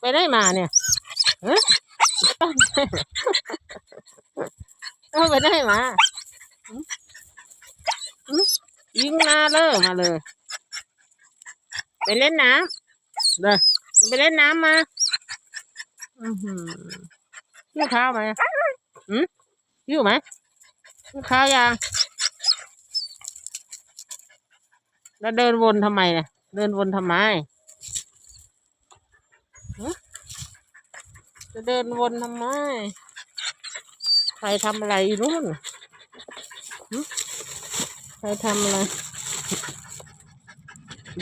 ไปได้มาเนี่ยเออไปได้มาหืมยิงมาเลยมาเลย ไปเล่นน้ำเลยไปเล่นน้ำมาอือหือหิ้วข้าวไหมอืมหิ้วไหมหิ้วข้าวยังแล้วเดินวนทำไมเนี่ยเดินวนทำไม จะเดินวนทำไม ใครทำอะไรนู่นใครทำอะไร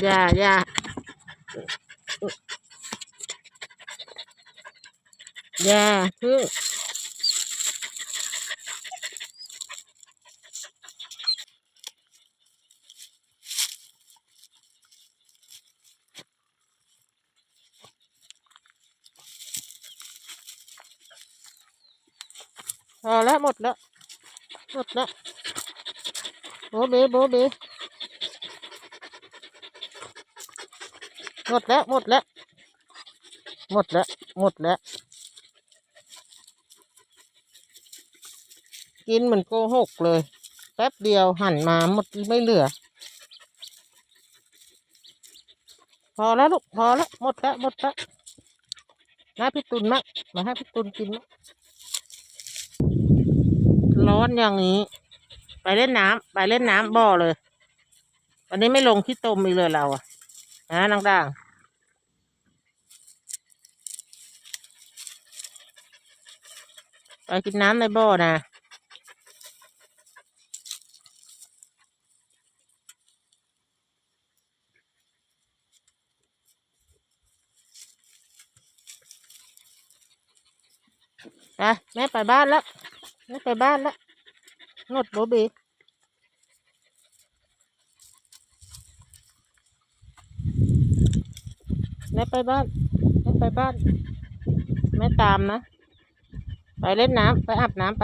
อย่าอย่าอย่าเพึ่ง พอแล้วหมดแล้ว หมดแล้วโบเบโบเบหมดแล้วหมดแล้ว หมดแล้ว หมดแล้ว กินเหมือนโกหกเลย แป๊บเดียวหั่นมาหมดไม่เหลือ พอแล้วลูก พอแล้ว หมดแล้ว หมดแล้วนะพี่ตุนมะมาให้พี่ตุนกินมะ ร้อนอย่างนี้ ไปเล่นน้ำไปเล่นน้ำบ่อเลย วันนี้ไม่ลงที่ตมอีกเลยเราอะนะนางด่างไปกินน้ำในบ่อนะ ไปแม่ไปบ้านแล้วแม่ไปบ้านแล้วงดโบบีแม่ไปบ้านแม่ไปบ้านแม่ตามนะ ไปเล่นน้ำไปอาบน้ำไป